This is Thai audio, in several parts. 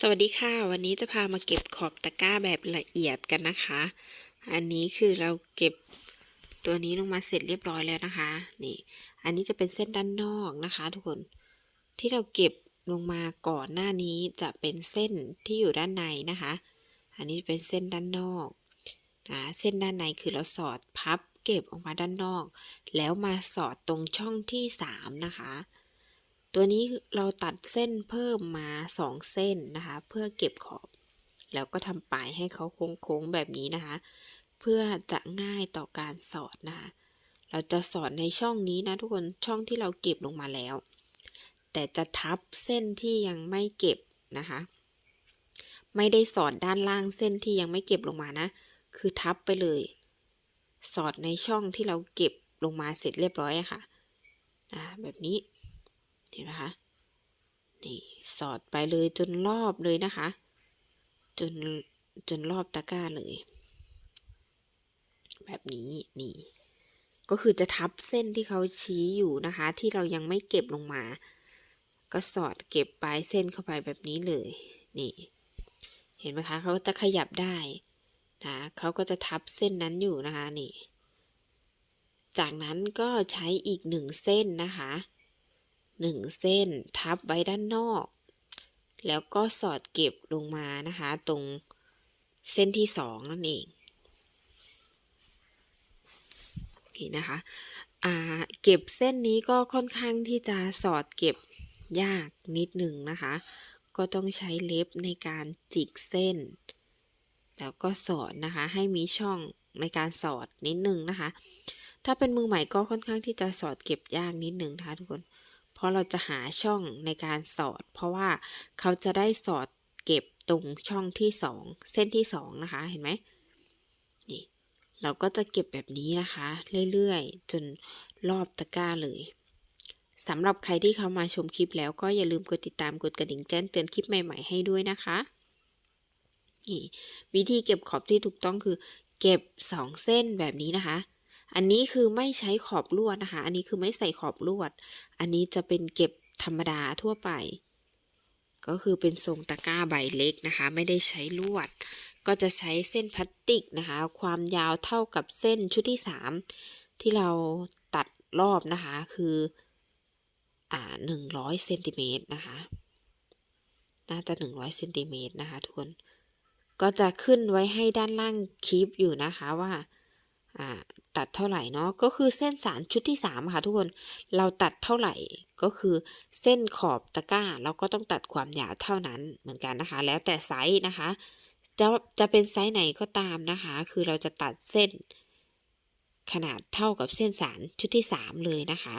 สวัสดีค่ะ วันนี้จะพามาเก็บขอบตะกร้าแบบละเอียดกันนะคะ อันนี้คือเราเก็บตัวนี้ลงมาเสร็จเรียบร้อยแล้วนะคะ นี่ อันนี้จะเป็นเส้นด้านนอกนะคะ ทุกคนที่เราเก็บลงมาก่อนหน้านี้จะเป็นเส้นที่อยู่ด้านในนะคะ อันนี้เป็นเส้นด้านนอกนะเส้นด้านในคือเราสอดพับเก็บออกมาด้านนอก แล้วมาสอดตรงช่องที่สามนะคะ ตัวนี้เราตัดเส้นเพิ่มมา 2 เส้นนะคะ เพื่อเก็บขอบ แล้วก็ทำปลายให้เขาโค้งๆแบบนี้นะคะ เพื่อจะง่ายต่อการสอดนะคะ เราจะสอดในช่องนี้นะทุกคนช่องที่เราเก็บลงมาแล้ว แต่จะทับเส้นที่ยังไม่เก็บนะคะ ไม่ได้สอดด้านล่างเส้นที่ยังไม่เก็บลงมานะ คือทับไปเลย สอดในช่องที่เราเก็บลงมาเสร็จเรียบร้อยะค่ะนะแบบนี้ เห็นไหมคะนี่สอดไปเลยจนรอบเลยนะคะ จนจนรอบตะกร้าเลย แบบนี้นี่ ก็คือจะทับเส้นที่เขาชี้อยู่นะคะ ที่เรายังไม่เก็บลงมา ก็สอดเก็บปลายเส้นเข้าไปแบบนี้เลย นี่ เห็นไหมคะเขาจะขยับได้นะเขาก็จะทับเส้นนั้นอยู่นะคะนี่ จากนั้นก็ใช้อีกหนึ่งเส้นนะคะ หนึ่งเส้นทับไว้ด้านนอก แล้วก็สอดเก็บลงมานะคะ ตรงเส้นที่สองนั่นเองนี่นะคะเก็บเส้นนี้ก็ค่อนข้างที่จะสอดเก็บยากนิดหนึ่งนะคะ ก็ต้องใช้เล็บในการจิกเส้น แล้วก็สอดนะคะ ให้มีช่องในการสอดนิดหนึ่งนะคะ ถ้าเป็นมือใหม่ก็ค่อนข้างที่จะสอดเก็บยากนิดหนึ่งนะคะทุกคน เพราะเราจะหาช่องในการสอด เพราะว่าเขาจะได้สอดเก็บตรงช่องที่สองเส้นที่สองนะคะ เห็นไหมนี่เราก็จะเก็บแบบนี้นะคะ เรื่อยๆ จนรอบตะกร้าเลยสำหรับใครที่เข้ามาชมคลิปแล้วก็อย่าลืมกดติดตามกดกระดิ่งแจ้งเตือนคลิปใหม่ๆให้ด้วยนะคะนี่วิธีเก็บขอบที่ถูกต้องคือ เก็บ 2 เส้นแบบนี้นะคะ อันนี้คือไม่ใช้ขอบลวดนะคะ อันนี้คือไม่ใส่ขอบลวด อันนี้จะเป็นเก็บธรรมดาทั่วไป ก็คือเป็นทรงตะกร้าใบเล็กนะคะ ไม่ได้ใช้ลวด ก็จะใช้เส้นพลาสติกนะคะ ความยาวเท่ากับเส้นชุดที่ 3 ที่เราตัดรอบนะคะ คืออ่าหนึ่งร้อยเซนติเมตรนะคะ น่าจะหนึ่งร้อยเซนติเมตรนะคะทุกคนก็จะขึ้นไว้ให้ด้านล่างคลิปอยู่นะคะว่า ตัดเท่าไหร่เนาะก็คือเส้นสารชุดที่ 3 ค่ะทุกคนเราตัดเท่าไหร่ก็คือเส้นขอบตะกร้าเราก็ต้องตัดความยาวเท่านั้นเหมือนกันนะคะ แล้วแต่ไซส์นะคะจะจะเป็นไซส์ไหนก็ตามนะคะ คือเราจะตัดเส้น ขนาดเท่ากับเส้นสารชุดที่ 3 เลยนะคะ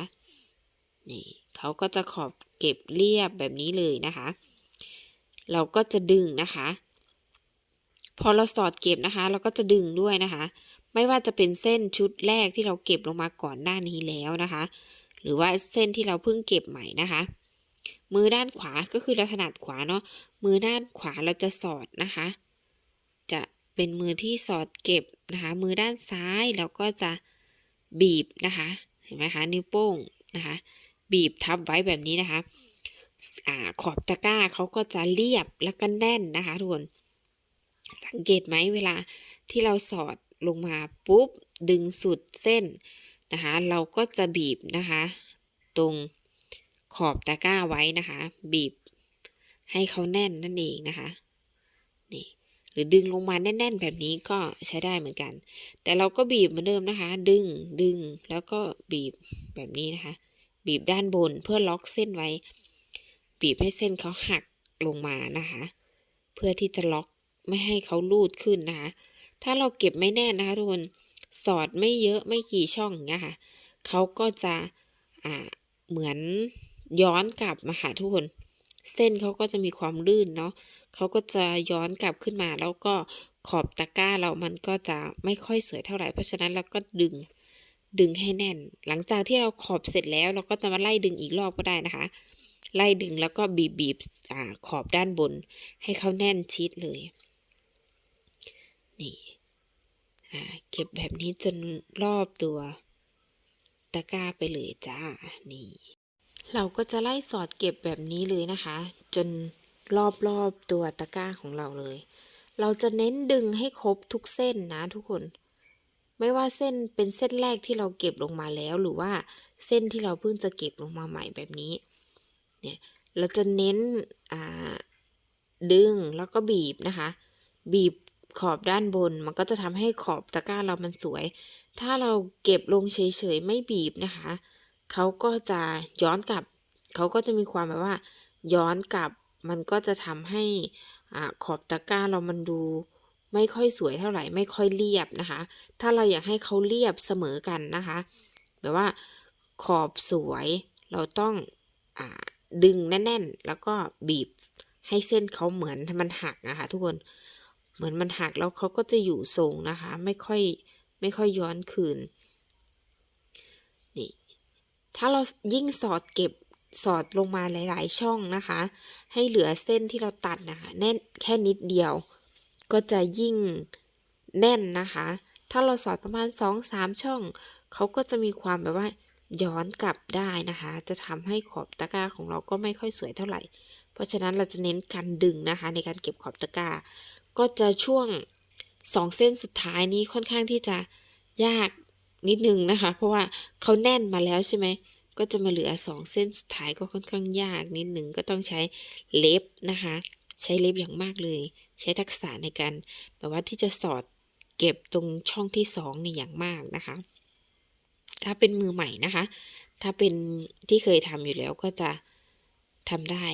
นี่เขาก็จะขอบเก็บเรียบแบบนี้เลยนะคะ เราก็จะดึงนะคะ พอเราสอดเก็บนะคะ เราก็จะดึงด้วยนะคะ ไม่ว่าจะเป็นเส้นชุดแรกที่เราเก็บลงมาก่อนหน้านี้แล้วนะคะ หรือว่าเส้นที่เราเพิ่งเก็บใหม่นะคะ มือด้านขวาก็คือเราถนัดขวาเนาะมือด้านขวาเราจะสอดนะคะ จะเป็นมือที่สอดเก็บนะคะ มือด้านซ้ายเราก็จะบีบนะคะเห็นไหมคะนิ้วโป้งนะคะบีบทับไว้แบบนี้นะคะอขอบตะกร้าเขาก็จะเรียบแล้วก็แน่นนะคะทุกคนสังเกตไหมเวลาที่เราสอด ลงมาปุ๊บ ดึงสุดเส้นนะคะ เราก็จะบีบนะคะ ตรงขอบตะกร้าไว้นะคะ บีบให้เขาแน่นนั่นเองนะคะนี่หรือดึงลงมาแน่น ๆ แบบนี้ก็ใช้ได้เหมือนกัน แต่เราก็บีบเหมือนเดิมนะคะ ดึงดึงแล้วก็บีบแบบนี้นะคะ บีบด้านบนเพื่อล็อกเส้นไว้ บีบให้เส้นเขาหักลงมานะคะ เพื่อที่จะล็อกไม่ให้เขาลูดขึ้นนะคะ ถ้าเราเก็บไม่แน่นนะคะทุกคนสอดไม่เยอะไม่กี่ช่องเงี้ยค่ะเขาก็จะอ่าเหมือนย้อนกลับมาหาทุกคน เส้นเขาก็จะมีความลื่นเนาะเขาก็จะย้อนกลับขึ้นมา แล้วก็ขอบตะกร้าเรามันก็จะไม่ค่อยสวยเท่าไหร่เพราะฉะนั้นเราก็ดึงดึงให้แน่น หลังจากที่เราขอบเสร็จแล้ว เราก็จะมาไล่ดึงอีกรอบก็ได้นะคะ ไล่ดึงแล้วก็บีบบีบขอบด้านบน ให้เขาแน่นชิดเลยนี่ เก็บแบบนี้จนรอบตัวตะกร้าไปเลยจ้า นี่ เราก็จะไล่สอดเก็บแบบนี้เลยนะคะ จนรอบๆตัวตะกร้าของเราเลย เราจะเน้นดึงให้ครบทุกเส้นนะทุกคน ไม่ว่าเส้นเป็นเส้นแรกที่เราเก็บลงมาแล้ว หรือว่าเส้นที่เราเพิ่งจะเก็บลงมาใหม่แบบนี้ เนี่ย เราจะเน้นดึงแล้วก็บีบนะคะ บีบ ขอบด้านบน มันก็จะทำให้ขอบตะกร้าเรามันสวย ถ้าเราเก็บลงเฉยๆไม่บีบนะคะเขาก็จะย้อนกลับเขาก็จะมีความแบบว่า ย้อนกลับ มันก็จะทำให้อ่าขอบตะกร้าเรามันดูไม่ค่อยสวยเท่าไหร่ไม่ค่อยเรียบนะคะ ถ้าเราอยากให้เขาเรียบเสมอกันนะคะ แบบว่าขอบสวยเราต้องอดึงแน่นๆ แล้วก็บีบให้เส้นเขาเหมือนมันหักนะคะ ทุกคน เหมือนมันหักแล้วเขาก็จะอยู่ทรงนะคะ ไม่ค่อยไม่ค่อยย้อนคืน นี่ ถ้าเรายิ่งสอดเก็บสอดลงมาหลาย ๆ ช่องนะคะ ให้เหลือเส้นที่เราตัดนะคะแน่นแค่นิดเดียว ก็จะยิ่งแน่นนะคะ ถ้าเราสอดประมาณ 2-3 ช่อง เขาก็จะมีความแบบว่าย้อนกลับได้นะคะ จะทำให้ขอบตะกร้าของเราก็ไม่ค่อยสวยเท่าไหร่ เพราะฉะนั้นเราจะเน้นการดึงนะคะ ในการเก็บขอบตะกร้า ก็จะช่วง2เส้นสุดท้ายนี้ค่อนข้างที่จะยากนิดนึงนะคะ เพราะว่าเขาแน่นมาแล้วใช่ไหมก็จะมาเหลือ2เส้นสุดท้ายก็ค่อนข้างยากนิดนึงก็ต้องใช้เล็บนะคะ ใช้เล็บอย่างมากเลย ใช้ทักษะในการแบบว่าที่จะสอดเก็บตรงช่องที่2นี่อย่างมากนะคะ ถ้าเป็นมือใหม่นะคะ ถ้าเป็นที่เคยทำอยู่แล้วก็จะทำได้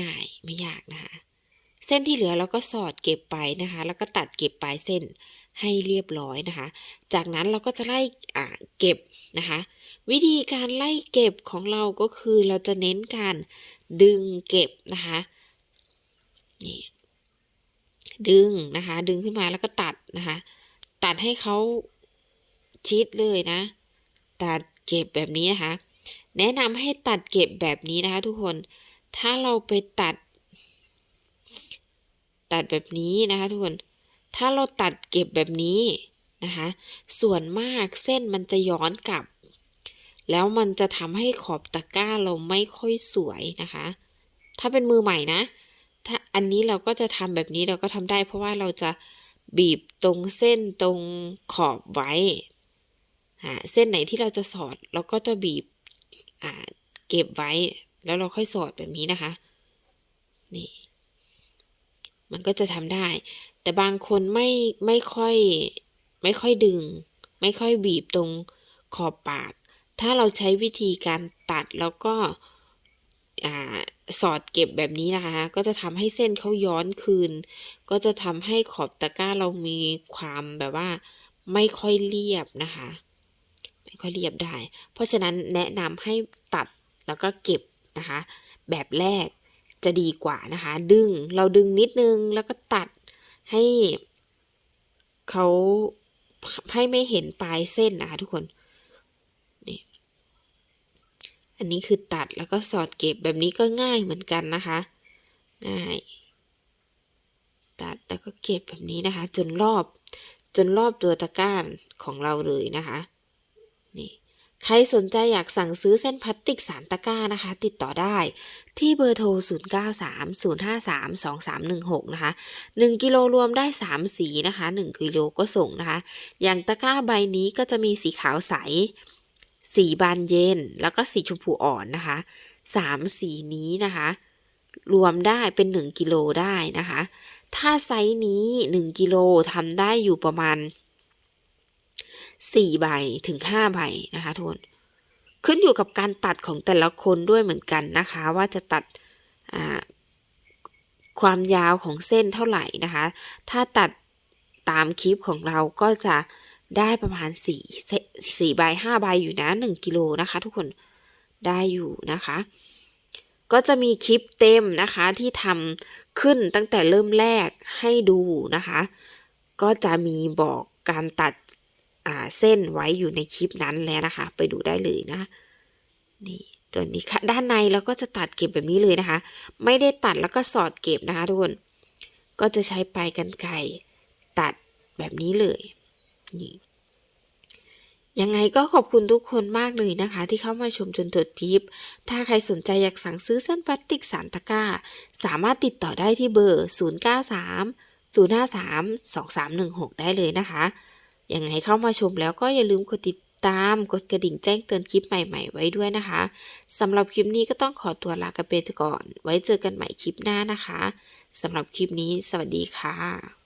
ง่าย ๆ ไม่ยากนะคะ เส้นที่เหลือเราก็สอดเก็บไปนะคะ แล้วก็ตัดเก็บปลายเส้นให้เรียบร้อยนะคะ จากนั้นเราก็จะไล่เก็บนะคะ วิธีการไล่เก็บของเราก็คือเราจะเน้นการดึงเก็บนะคะนี่ดึงนะคะ ดึงขึ้นมาแล้วก็ตัดนะคะ ตัดให้เขาชิดเลยนะ ตัดเก็บแบบนี้นะคะ แนะนำให้ตัดเก็บแบบนี้นะคะ ทุกคน ถ้าเราไปตัด ตัดแบบนี้นะคะทุกคน ถ้าเราตัดเก็บแบบนี้นะคะ ส่วนมากเส้นมันจะย้อนกลับ แล้วมันจะทำให้ขอบตะกร้าเราไม่ค่อยสวยนะคะ ถ้าเป็นมือใหม่นะ ถ้าอันนี้เราก็จะทำแบบนี้เราก็ทำได้ เพราะว่าเราจะบีบตรงเส้นตรงขอบไว้เส้นไหนที่เราจะสอดเราก็จะบีบอ่าเก็บไว้ แล้วเราค่อยสอดแบบนี้นะคะ นี่ มันก็จะทำได้ แต่บางคนไม่ไม่ค่อยไม่ค่อยดึง ไม่ค่อยบีบตรงขอบปาก ถ้าเราใช้วิธีการตัดแล้วก็อ่าสอดเก็บแบบนี้นะคะ ก็จะทำให้เส้นเขาย้อนคืน ก็จะทำให้ขอบตะกร้าเรามีความแบบว่าไม่ค่อยเรียบนะคะ ไม่ค่อยเรียบได้ เพราะฉะนั้นแนะนำให้ตัดแล้วก็เก็บนะคะ แบบแรก จะดีกว่านะคะ ดึงเราดึงนิดนึงแล้วก็ตัดให้เขาให้ไม่เห็นปลายเส้นนะคะทุกคนนี่อันนี้คือตัดแล้วก็สอดเก็บแบบนี้ก็ง่ายเหมือนกันนะคะ ง่าย ตัดแล้วก็เก็บแบบนี้นะคะ จนรอบจนรอบตัวตะกร้าของเราเลยนะคะ ใครสนใจอยากสั่งซื้อเส้นพลาสติกสารตะกร้านะคะ ติดต่อได้ที่เบอร์โทร 0930532316 นะคะ 1 กิโลรวมได้ 3 สีนะคะ 1 กิโลก็ส่งนะคะ อย่างตะกร้าใบนี้ก็จะมีสีขาวใส สีบานเย็น แล้วก็สีชมพูอ่อนนะคะ 3 สีนี้นะคะ รวมได้เป็น 1 กิโลได้นะคะ ถ้าไซส์นี้ 1 กิโลทำได้อยู่ประมาณ 4 ใบถึง 5 ใบนะคะทุกคนขึ้นอยู่กับการตัดของแต่ละคนด้วยเหมือนกันนะคะ ว่าจะตัดความยาวของเส้นเท่าไหร่นะคะ ถ้าตัดตามคลิปของเราก็จะได้ประมาณ4 4ใบ5ใบอยู่นะ 1กิโลนะคะ ทุกคนได้อยู่นะคะ ก็จะมีคลิปเต็มนะคะที่ทำขึ้นตั้งแต่เริ่มแรกให้ดูนะคะ ก็จะมีบอกการตัด เส้นไว้อยู่ในคลิปนั้นแล้วนะคะ ไปดูได้เลยนะนี่ตัวนี้ค่ะด้านในเราก็จะตัดเก็บแบบนี้เลยนะคะ ไม่ได้ตัดแล้วก็สอดเก็บนะคะทุกคนก็จะใช้ปลายกันไกรตัดแบบนี้เลยนี่ยังไงก็ขอบคุณทุกคนมากเลยนะคะ ที่เข้ามาชมจนจบคลิป ถ้าใครสนใจอยากสั่งซื้อเส้นพลาสติกสารตะกร้า สามารถติดต่อได้ที่เบอร์ 093 053 2316 ได้เลยนะคะ ยังไงเข้ามาชมแล้วก็อย่าลืมกดติดตามกดกระดิ่งแจ้งเตือนคลิปใหม่ๆ ไว้ด้วยนะคะสำหรับคลิปนี้ก็ต้องขอตัวลากันไปก่อน ไว้เจอกันใหม่คลิปหน้านะคะสำหรับคลิปนี้ สวัสดีค่ะ